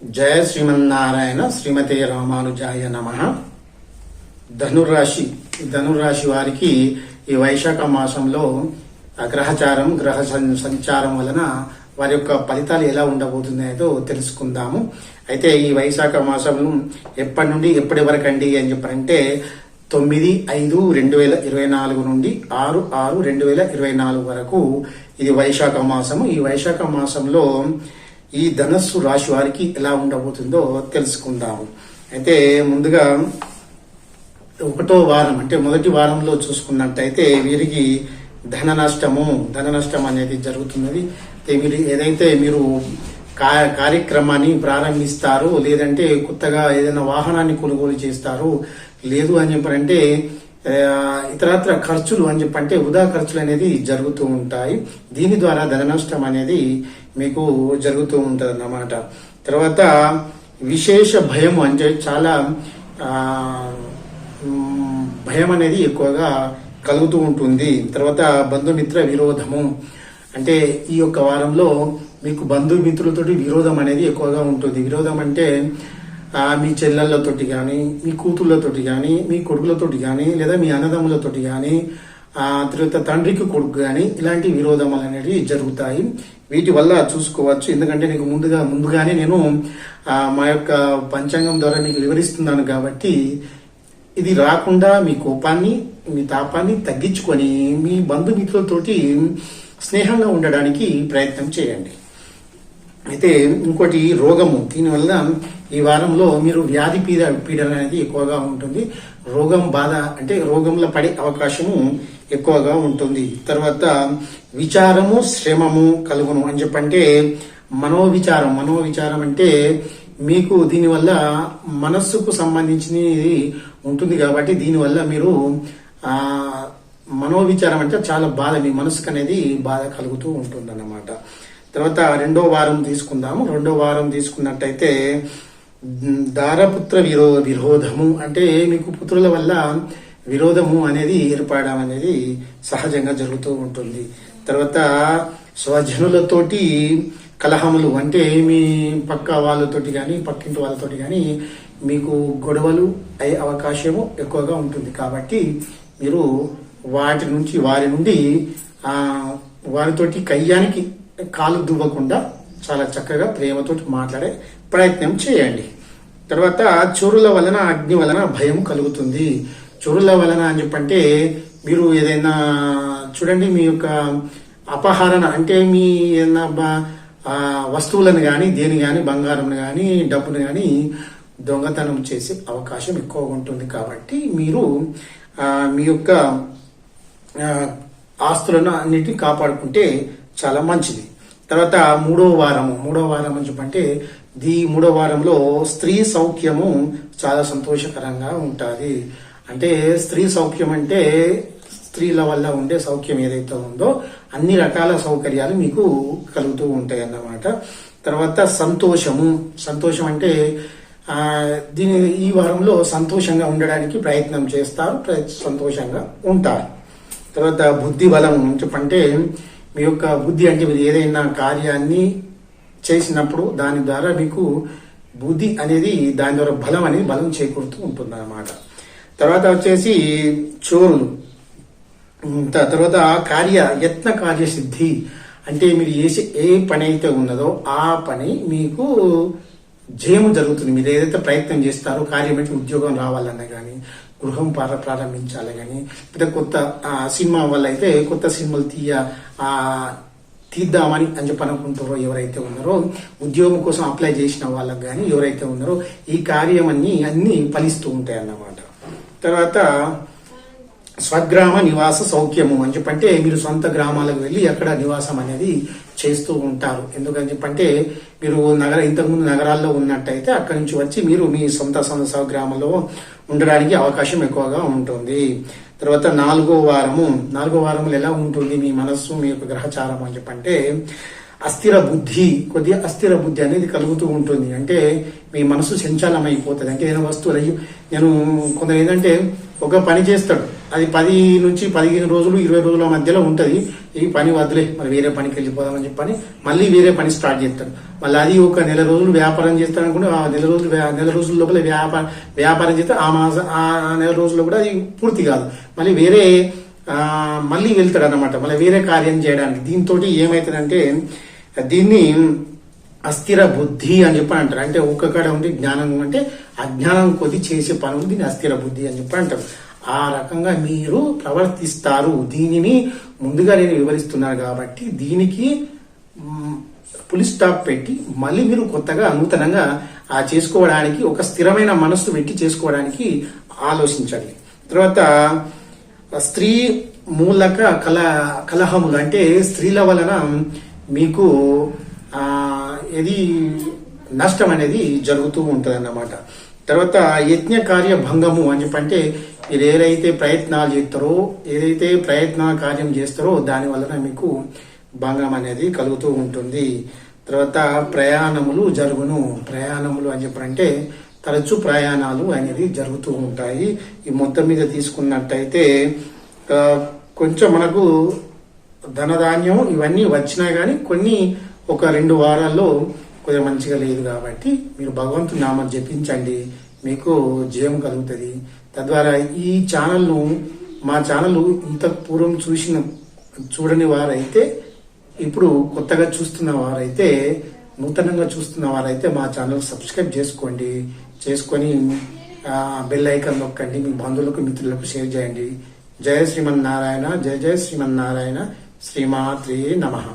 జయ శ్రీమన్నారాయణ శ్రీమతే రామానుజాయ నమ. ధనురాశి ధనుర్రాశి ధనురాశి వారికి ఈ వైశాఖ మాసంలో గ్రహచారం గ్రహ సంచారం వలన వారి యొక్క ఫలితాలు ఎలా ఉండబోతున్నాయో తెలుసుకుందాము. అయితే ఈ వైశాఖ మాసం ఎప్పటి నుండి ఎప్పటి వరకు అండి అని చెప్పారంటే తొమ్మిది ఐదు రెండు వేల ఇరవై నాలుగు నుండి ఆరు ఆరు రెండు వేల ఇరవై నాలుగు వరకు ఇది వైశాఖ మాసము. ఈ వైశాఖ మాసంలో ఈ ధనస్సు రాశి వారికి ఎలా ఉండబోతుందో తెలుసుకుందాము. అయితే ముందుగా ఒకటో వారం అంటే మొదటి వారంలో చూసుకున్నట్టయితే వీరికి ధన నష్టము ధన నష్టం అనేది జరుగుతున్నది. మీరు ఏదైతే మీరు కార్యక్రమాన్ని ప్రారంభిస్తారు లేదంటే కొత్తగా ఏదైనా వాహనాన్ని కొనుగోలు చేస్తారు లేదు అని చెప్పారంటే ఇతరత్ర ఖర్చులు అని చెప్పి అంటే వృధా ఖర్చులు అనేది జరుగుతూ ఉంటాయి. దీని ద్వారా ధన నష్టం అనేది మీకు జరుగుతూ ఉంటుంది అన్నమాట తర్వాత విశేష భయం అంటే చాలా భయం అనేది ఎక్కువగా కలుగుతూ ఉంటుంది. తర్వాత బంధుమిత్ర విరోధము. అంటే ఈ యొక్క వారంలో మీకు బంధుమిత్రులతోటి విరోధం అనేది ఎక్కువగా ఉంటుంది. విరోధం అంటే మీ చెల్లెళ్ళతోటి కానీ మీ కూతుళ్ళతోటి కానీ మీ కొడుకులతోటి కానీ లేదా మీ అన్నదమ్ములతోటి కానీ తర్వాత తండ్రికి కొడుకు కానీ ఇలాంటి విరోధములు అనేవి జరుగుతాయి. వీటి వల్ల చూసుకోవచ్చు. ఎందుకంటే నీకు ముందుగా ముందుగానే నేను మా యొక్క పంచాంగం ద్వారా మీకు వివరిస్తున్నాను కాబట్టి ఇది రాకుండా మీ కోపాన్ని మీ తాపాన్ని తగ్గించుకొని మీ బంధుమిత్రులతోటి స్నేహంగా ఉండడానికి ప్రయత్నం చేయండి. అయితే ఇంకోటి రోగము దీనివల్ల ఈ వారంలో మీరు వ్యాధి పీడ పీడన అనేది ఎక్కువగా ఉంటుంది. రోగం బాధ అంటే రోగంలో పడే అవకాశము ఎక్కువగా ఉంటుంది. తర్వాత విచారము శ్రమము కలుగును అని చెప్పంటే మనోవిచారం మనోవిచారం అంటే మీకు దీనివల్ల మనస్సుకు సంబంధించినది ఉంటుంది కాబట్టి దీనివల్ల మీరు ఆ మనోవిచారం అంటే చాలా బాధ మీ మనసుకు అనేది బాధ కలుగుతూ ఉంటుంది అన్నమాట తర్వాత రెండో వారం తీసుకుందాము. రెండో వారం తీసుకున్నట్టయితే దారపుత్ర విరో విరోధము అంటే మీకు పుత్రుల వల్ల విరోధము అనేది ఏర్పడడం అనేది సహజంగా జరుగుతూ ఉంటుంది. తర్వాత స్వజనులతోటి కలహములు అంటే మీ పక్క వాళ్ళతోటి కానీ పక్కింటి వాళ్ళతోటి కానీ మీకు గొడవలు అయ్యే అవకాశము ఎక్కువగా ఉంటుంది. కాబట్టి మీరు వాటి నుంచి వారి నుండి వారితోటి కయ్యానికి కాలు దువ్వకుండా చాలా చక్కగా ప్రేమతో మాట్లాడే ప్రయత్నం చేయండి. తర్వాత చోరుల వలన అగ్ని వలన భయం కలుగుతుంది. చోరుల వలన అని చెప్పంటే మీరు ఏదైనా చూడండి మీ యొక్క అపహరణ అంటే మీ ఏదైనా వస్తువులను కానీ దేని కానీ బంగారం కానీ డబ్బును కానీ దొంగతనం చేసే అవకాశం ఎక్కువగా ఉంటుంది కాబట్టి మీరు మీ యొక్క ఆస్తులను అన్నిటిని కాపాడుకుంటే చాలా మంచిది. తర్వాత మూడో వారము మూడో వారం అని చెప్పంటే ఈ మూడో వారంలో స్త్రీ సౌఖ్యము చాలా సంతోషకరంగా ఉంటుంది. అంటే స్త్రీ సౌఖ్యం అంటే స్త్రీల వల్ల ఉండే సౌఖ్యం ఏదైతే ఉందో అన్ని రకాల సౌకర్యాలు మీకు కలుగుతూ ఉంటాయి అన్నమాట. తర్వాత సంతోషము సంతోషం అంటే దీని ఈ వారంలో సంతోషంగా ఉండడానికి ప్రయత్నం చేస్తారు ప్ర- సంతోషంగా ఉంటారు. తర్వాత బుద్ధి బలం చెప్పంటే మీ యొక్క బుద్ధి అంటే మీరు ఏదైనా కార్యాన్ని చేసినప్పుడు దాని ద్వారా మీకు బుద్ధి అనేది దాని ద్వారా బలం అనేది బలం చేకూరుతూ ఉంటుంది అన్నమాట తర్వాత వచ్చేసి చోరులు తర్వాత కార్య యత్న కార్యసిద్ధి అంటే మీరు చేసే ఏ పని అయితే ఉన్నదో ఆ పని మీకు జయము జరుగుతుంది. మీరు ఏదైతే ప్రయత్నం చేస్తారో కార్యం ఉద్యోగం రావాలన్నా కానీ గృహం పార ప్రారంభించాలి కానీ పెద్ద కొత్త సినిమా వల్ల అయితే కొత్త సినిమాలు తీయ ఆ, తీద్దామని అని చెప్పి అనుకుంటారో ఎవరైతే ఉన్నారో ఉద్యోగం కోసం అప్లై చేసిన వాళ్ళకి కానీ ఎవరైతే ఉన్నారో ఈ కార్యం అన్ని అన్ని ఫలిస్తూ ఉంటాయి అన్నమాట తర్వాత స్వగ్రామ నివాస సౌఖ్యము అని చెప్పంటే మీరు సొంత గ్రామాలకు వెళ్ళి అక్కడ నివాసం అనేది చేస్తూ ఉంటారు. ఎందుకని చెప్పంటే మీరు నగర ఇంతకుముందు నగరాల్లో ఉన్నట్టయితే అక్కడి నుంచి వచ్చి మీరు మీ సొంత సొంత స్వగ్రామంలో ఉండడానికి అవకాశం ఎక్కువగా ఉంటుంది. తర్వాత నాలుగో వారము నాలుగో వారములు ఎలా ఉంటుంది మీ మనస్సు మీ యొక్క గ్రహచారం అని చెప్పంటే అస్థిర బుద్ధి కొద్దిగా అస్థిర బుద్ధి అనేది కలుగుతూ ఉంటుంది. అంటే మీ మనసు సంచాలం అయిపోతుంది అంటే ఏదైనా వస్తువులు నేను కొందరు ఏంటంటే ఒక పని చేస్తాడు. అది పది నుంచి పదిహేను రోజులు ఇరవై రోజుల మధ్యలో ఉంటుంది. ఈ పని వదిలే మరి వేరే పనికి వెళ్ళిపోదామని చెప్పని మళ్ళీ వేరే పని స్టార్ట్ చేస్తాడు. మళ్ళీ అది ఒక నెల రోజులు వ్యాపారం చేస్తాడు అనుకుంటే ఆ నెల రోజులు నెల రోజుల లోపల వ్యాపారం వ్యాపారం చేస్తే ఆ మాసం ఆ నెల రోజుల్లో కూడా అది పూర్తి కాదు. మళ్ళీ వేరే మళ్ళీ వెళ్తాడు అనమాట మళ్ళీ వేరే కార్యం చేయడానికి. దీంతో ఏమవుతుందంటే దీన్ని అస్థిర బుద్ధి అని చెప్పి అంటారు. అంటే ఒక్క కాడ ఉండి జ్ఞానం అంటే అజ్ఞానం కొద్ది చేసే పనులు దీని అస్థిర బుద్ధి అని చెప్పి అంటారు. ఆ రకంగా మీరు ప్రవర్తిస్తారు. దీనిని ముందుగా నేను వివరిస్తున్నాను కాబట్టి దీనికి పులి స్టాప్ పెట్టి మళ్ళీ మీరు కొత్తగా నూతనంగా ఆ చేసుకోవడానికి ఒక స్థిరమైన మనస్సు పెట్టి చేసుకోవడానికి ఆలోచించండి. తర్వాత స్త్రీ మూలక కల కలహములు అంటే స్త్రీల వలన మీకు ఏది ఇది నష్టం అనేది జరుగుతూ ఉంటుంది అన్నమాట తర్వాత యజ్ఞ కార్య భంగము అని చెప్పంటే మీరు ఏదైతే ప్రయత్నాలు చేస్తారో ఏదైతే ప్రయత్న కార్యం చేస్తారో దాని వలన మీకు భంగం అనేది కలుగుతూ ఉంటుంది. తర్వాత ప్రయాణములు జరుగును. ప్రయాణములు అని చెప్పంటే తరచు ప్రయాణాలు అనేది జరుగుతూ ఉంటాయి. ఈ మొత్తం మీద తీసుకున్నట్టయితే కొంచెం మనకు ధనధాన్యం ఇవన్నీ వచ్చినా కానీ కొన్ని ఒక రెండు వారాల్లో కొద్దిగా మంచిగా లేదు కాబట్టి మీరు భగవంతుని నామం జపించండి. మీకు జయం కలుగుతుంది. తద్వారా ఈ ఛానల్ను మా ఛానల్ ఇంత పూర్వం చూసిన చూడని వారైతే ఇప్పుడు కొత్తగా చూస్తున్న వారైతే నూతనంగా చూస్తున్న వారైతే మా ఛానల్ సబ్స్క్రైబ్ చేసుకోండి. చేసుకొని బెల్ ఐకాన్ నొక్కండి. మీ బంధువులకు మిత్రులకు షేర్ చేయండి. జయ శ్రీమన్నారాయణ జయ జయ శ్రీమన్నారాయణ. శ్రీమాత్రే నమః.